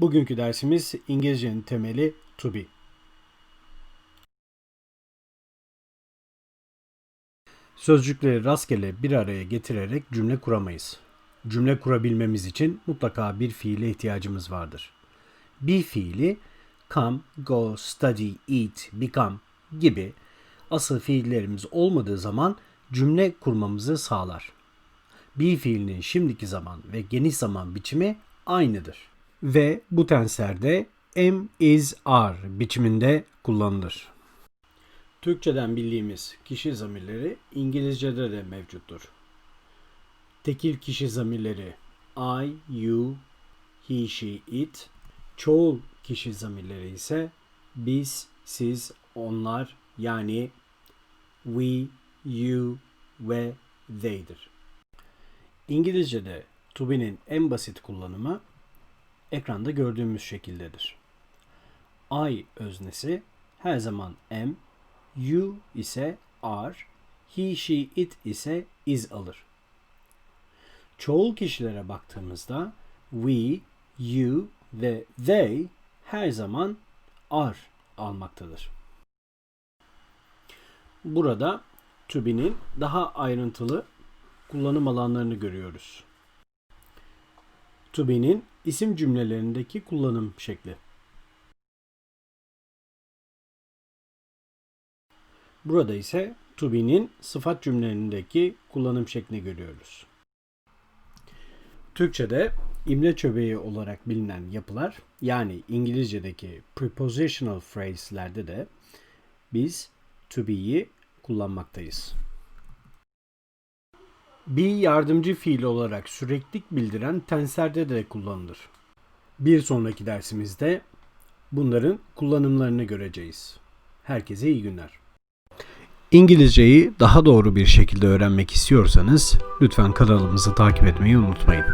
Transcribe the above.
Bugünkü dersimiz İngilizcenin temeli to be. Sözcükleri rastgele bir araya getirerek cümle kuramayız. Cümle kurabilmemiz için mutlaka bir fiile ihtiyacımız vardır. Be fiili come, go, study, eat, become gibi asıl fiillerimiz olmadığı zaman cümle kurmamızı sağlar. Be fiilinin şimdiki zaman ve geniş zaman biçimi aynıdır. Ve bu tenslerde am, is, are biçiminde kullanılır. Türkçeden bildiğimiz kişi zamirleri İngilizce'de de mevcuttur. Tekil kişi zamirleri I, you, he, she, it. Çoğul kişi zamirleri ise biz, siz, onlar yani we, you ve they'dir. İngilizce'de to be'nin en basit kullanımı ekranda gördüğümüz şekildedir. I öznesi her zaman am, you ise are, he, she, it ise is alır. Çoğul kişilere baktığımızda we, you ve they her zaman are almaktadır. Burada to be'nin daha ayrıntılı kullanım alanlarını görüyoruz. To be'nin isim cümlelerindeki kullanım şekli. Burada ise to be'nin sıfat cümlelerindeki kullanım şeklini görüyoruz. Türkçe'de imle çöbeği olarak bilinen yapılar yani İngilizce'deki prepositional phrase'lerde de biz to be'yi kullanmaktayız. Be yardımcı fiil olarak süreklilik bildiren tenslerde de kullanılır. Bir sonraki dersimizde bunların kullanımlarını göreceğiz. Herkese iyi günler. İngilizceyi daha doğru bir şekilde öğrenmek istiyorsanız lütfen kanalımızı takip etmeyi unutmayın.